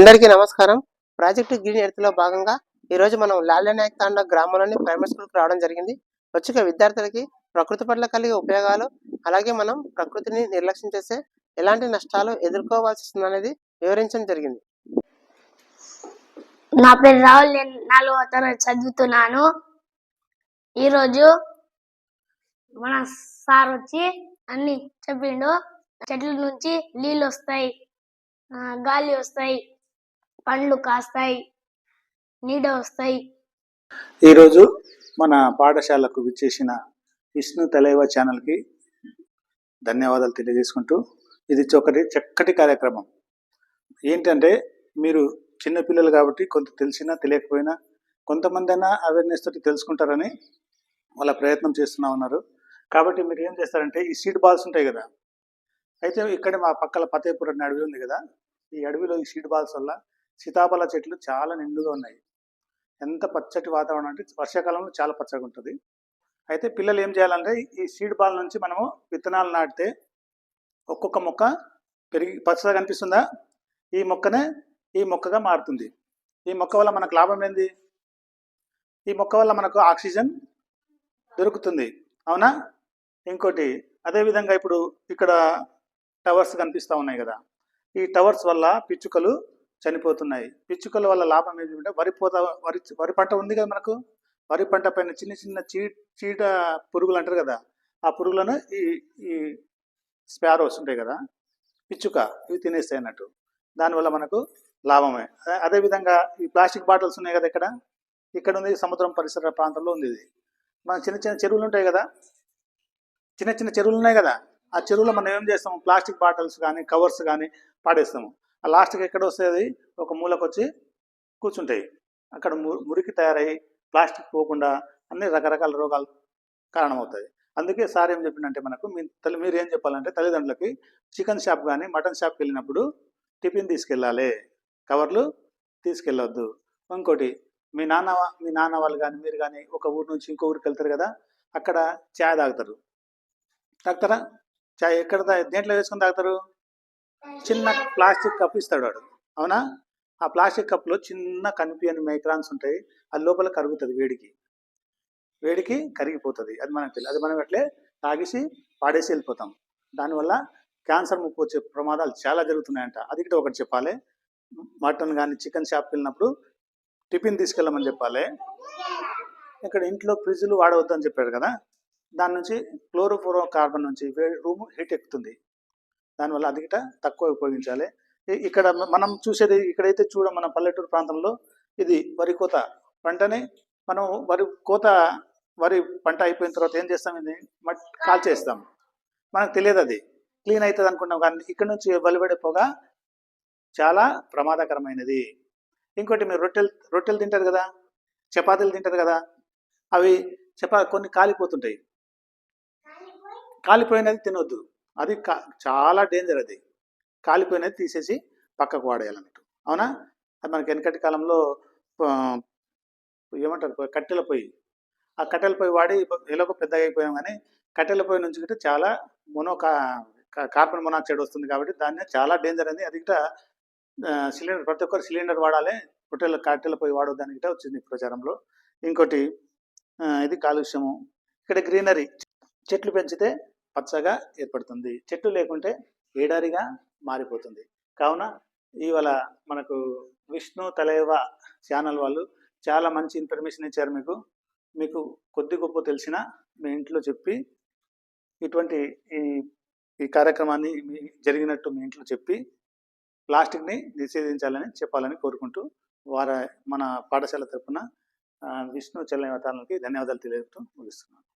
అందరికీ నమస్కారం. Project green ఎర్త్లో భాగంగా ఈ రోజు మనం లాల్యనాయక్ తాండా గ్రామంలోని ప్రైమరీ స్కూల్కి రావడం జరిగింది. వచ్చిక విద్యార్థులకి ప్రకృతి పట్ల కలిగే ఉపయోగాలు అలాగే మనం ప్రకృతిని నిర్లక్ష్యం చేస్తే ఎలాంటి నష్టాలు ఎదుర్కోవాల్సి వస్తుంది అనేది వివరించడం జరిగింది. నా పేరు రాహుల్ నేను నాలుగవ తరగతి చదువుతున్నాను. ఈరోజు మన సార్ వచ్చి అన్ని చెప్పిండు. చెట్ల నుంచి నీళ్ళు వస్తాయి గాలి వస్తాయి పండ్లు కాస్తాయి నీడ వస్తాయి. ఈరోజు మన పాఠశాలకు విచ్చేసిన విష్ణు తలైవ ఛానల్కి ధన్యవాదాలు తెలియజేసుకుంటూ ఇది ఒకటి చక్కటి కార్యక్రమం. ఏంటంటే మీరు చిన్నపిల్లలు కాబట్టి కొంత తెలిసినా తెలియకపోయినా కొంతమంది అయినా అవేర్నెస్ తోటి తెలుసుకుంటారని వాళ్ళ ప్రయత్నం చేస్తున్నా ఉన్నారు. కాబట్టి మీరు ఏం చేస్తారంటే ఈ సీడ్ బాల్స్ ఉంటాయి కదా అయితే ఇక్కడ మా పక్కల ఫతేపూర్ అనే అడవి ఉంది కదా ఈ అడవిలో ఈ సీడ్ బాల్స్ వల్ల సీతాఫల చెట్లు చాలా నిండుగా ఉన్నాయి. ఎంత పచ్చటి వాతావరణం అంటే వర్షాకాలంలో చాలా పచ్చగా ఉంటుంది. అయితే పిల్లలు ఏం చేయాలంటే ఈ సీడ్ బాల్ నుంచి మనము విత్తనాలు నాటితే ఒక్కొక్క మొక్క పెరిగి పచ్చగా కనిపిస్తుందా? ఈ మొక్కనే ఈ మొక్కగా మారుతుంది. ఈ మొక్క వల్ల మనకు లాభం ఏంది? ఈ మొక్క వల్ల మనకు ఆక్సిజన్ దొరుకుతుంది. అవునా? ఇంకోటి అదేవిధంగా ఇప్పుడు ఇక్కడ టవర్స్ కనిపిస్తూ ఉన్నాయి కదా. ఈ టవర్స్ వల్ల పిచ్చుకలు చనిపోతున్నాయి. పిచ్చుకల వల్ల లాభం ఏంటంటే వరి పోత వరి వరి పంట ఉంది కదా మనకు? వరి పంట పైన చిన్న చిన్న చీ చీట పురుగులు అంటారు కదా? ఆ పురుగులను ఈ ఈ స్పారోస్ ఉంటాయి కదా? పిచ్చుక ఇవి తినేస్తాయి అన్నట్టు. దానివల్ల మనకు లాభమే. అదే- అదేవిధంగా ఈ ప్లాస్టిక్ బాటిల్స్ ఉన్నాయి కదా ఇక్కడ? ఇక్కడ ఉంది సముద్రం పరిసర ప్రాంతంలో ఉంది ఇది. మన చిన్న చిన్న చెరువులు ఉంటాయి కదా? చిన్న చిన్న చెరువులు ఉన్నాయి కదా? ఆ చెరువులో మనం ఏం చేస్తాము? ప్లాస్టిక్ బాటిల్స్ కానీ కవర్స్ కానీ పాడేస్తాము. ఆ లాస్ట్కి ఎక్కడ వస్తుంది ఒక మూలకు వచ్చి కూర్చుంటాయి. అక్కడ ము- మురికి తయారై ప్లాస్టిక్ పోకుండా అన్ని రకరకాల రోగాలు కారణమవుతాయి. అందుకే సార్ ఏం చెప్పిందంటే మనకు మీ తల్లి మీరు ఏం చెప్పాలంటే తల్లిదండ్రులకి చికెన్ షాప్ కానీ మటన్ షాప్కి వెళ్ళినప్పుడు టిఫిన్ తీసుకెళ్ళాలి. కవర్లు తీసుకెళ్ళవద్దు ఇంకోటి మీ నాన్న మీ నాన్న వాళ్ళు కానీ మీరు కానీ ఒక ఊరు నుంచి ఇంకో ఊరికి వెళ్తారు కదా అక్కడ చాయ్ తాగుతారు. తాగుతారా? చాయ్ ఎక్కడ దేంట్లో వేసుకొని తాగుతారు? చిన్న ప్లాస్టిక్ కప్ ఇస్తాడు వాడు. అవునా? ఆ ప్లాస్టిక్ కప్లో చిన్న కనిపించని మైక్రాన్స్ ఉంటాయి. అది లోపల కరుగుతుంది వేడికి. వేడికి కరిగిపోతుంది. అది మనకు తెలియదు అది మనం అట్లే తాగేసి పాడేసి వెళ్ళిపోతాం. దానివల్ల క్యాన్సర్ ముప్పు వచ్చే ప్రమాదాలు చాలా జరుగుతున్నాయంట. అది కూడా ఒకటి చెప్పాలి. మటన్ కానీ చికెన్ షాప్కి వెళ్ళినప్పుడు టిఫిన్ తీసుకెళ్ళమని చెప్పాలి. ఇక్కడ ఇంట్లో ఫ్రిడ్జ్లు వాడవద్దు అని చెప్పారు కదా? దాని నుంచి క్లోరోఫోరో కార్బన్ నుంచి రూమ్ హీట్ ఎక్కుతుంది. దానివల్ల అది తక్కువ ఉపయోగించాలి. ఇక్కడ మనం చూసేది ఇక్కడైతే చూడ మన పల్లెటూరు ప్రాంతంలో ఇది వరి కోత పంటని మనం వరి కోత వరి పంట అయిపోయిన తర్వాత ఏం చేస్తాం ఇది? మట్ కాల్చేస్తాం. మనకు తెలియదు అది. క్లీన్ అవుతుంది అనుకున్నాం కానీ ఇక్కడ నుంచి వెలువడే పొగ చాలా ప్రమాదకరమైనది. ఇంకోటి మీరు రొట్టెలు రొట్టెలు తింటారు కదా? చపాతీలు తింటారు కదా? అవి చపా కొన్ని కాలిపోతుంటాయి. కాలిపోయినది తినొద్దు. అది కా- చాలా డేంజర్ అది. కాలిపోయినది తీసేసి పక్కకు వాడేయాలన్నట్టు. అవునా? అది మనకి వెనకటి కాలంలో ఏమంటారు? కట్టెల పొయ్యి. ఆ కట్టెల పొయ్యి వాడి ఎలాగో పెద్దగా అయిపోయాం కానీ కట్టెల పొయ్యి నుంచి గిట్ట చాలా మొనో కార్బన్ మొనాక్సైడ్ వస్తుంది కాబట్టి దాన్ని చాలా డేంజర్ అని. అది గిట్ట సిలిండర్ ప్రతి ఒక్కరు సిలిండర్ వాడాలి. రొట్టెల కట్టెల పొయ్యి వాడొద్దని గిట్ట వచ్చింది ప్రచారంలో. ఇంకోటి ఇది కాలుష్యము. ఇక్కడ గ్రీనరీ చెట్లు పెంచితే పచ్చగా ఏర్పడుతుంది. చెట్టు లేకుంటే ఏడారిగా మారిపోతుంది. కావున ఇవాళ మనకు విష్ణు తలైవ ఛానల్ వాళ్ళు చాలా మంచి ఇన్ఫర్మేషన్ ఇచ్చారు మీకు. మీకు కొద్ది గొప్ప తెలిసిన మీ ఇంట్లో చెప్పి ఇటువంటి ఈ ఈ కార్యక్రమాన్ని మీ జరిగినట్టు మీ ఇంట్లో చెప్పి ప్లాస్టిక్ని నిషేధించాలని చెప్పాలని కోరుకుంటూ వారి మన పాఠశాల తరఫున విష్ణు చల్లని వాతావరణకి ధన్యవాదాలు తెలియజేస్తూ ముగిస్తున్నాను.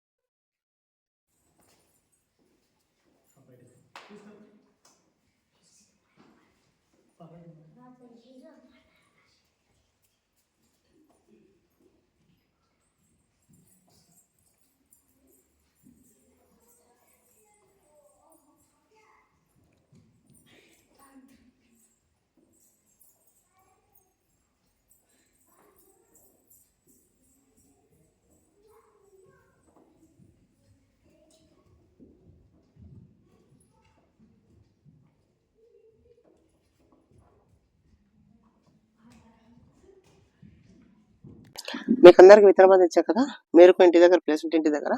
మీకు అందరికి విత్తనం మంది ఇచ్చా కదా? మీరు ఇంటి దగ్గర ప్లేస్ ఉంటే ఇంటి దగ్గర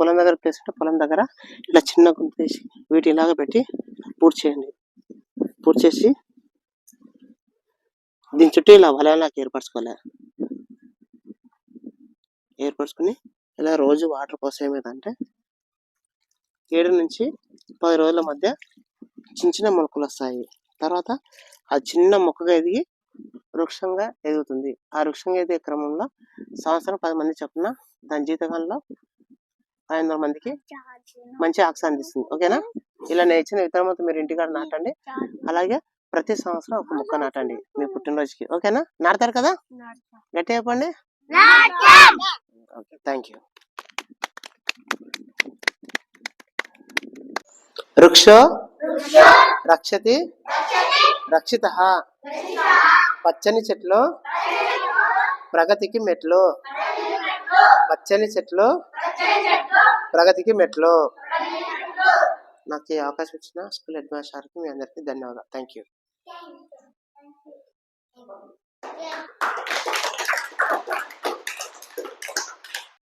పొలం దగ్గర ప్లేస్ ఉంటే పొలం దగ్గర ఇట్లా చిన్న గుంత వీటి ఇలాగ పెట్టి పూర్తి చేయండి. పూర్తి చేసి దీని చుట్టూ ఇలా వలయాలకు ఏర్పరచుకోవాలి. ఏర్పరచుకుని ఇలా రోజు వాటర్ పోస్తే ఏమైందంటే ఏడు నుంచి పది రోజుల మధ్య చిన్న చిన్న మొలకలు వస్తాయి. తర్వాత ఆ చిన్న మొక్కగా ఎదిగి వృక్షంగా ఎదుగుతుంది. ఆ వృక్షంగా ఎదిగే క్రమంలో సంవత్సరం పది మంది చొప్పున దాని జీవితకాలంలో ఐదు వందల మందికి మంచి ఆక్సిజన్ అందిస్తుంది. ఓకేనా? ఇలా నేర్చిన ఇచ్చిన విత్తనం మొత్తం మీరు ఇంటికాడ నాటండి. అలాగే ప్రతి సంవత్సరం ఒక మొక్క నాటండి మీ పుట్టినరోజుకి. ఓకేనా? నాటుతారు కదా? గట్టి చెప్పండి. Okay thank you. వృక్షో రక్షతి రక్షిత. పచ్చని చెట్లు ప్రగతికి మెట్లు. పచ్చని చెట్లు ప్రగతికి మెట్లు. నాకు ఈ అవకాశం ఇచ్చిన స్కూల్ హెడ్ మాస్టర్కి మీ అందరికీ ధన్యవాదాలు. Thank you.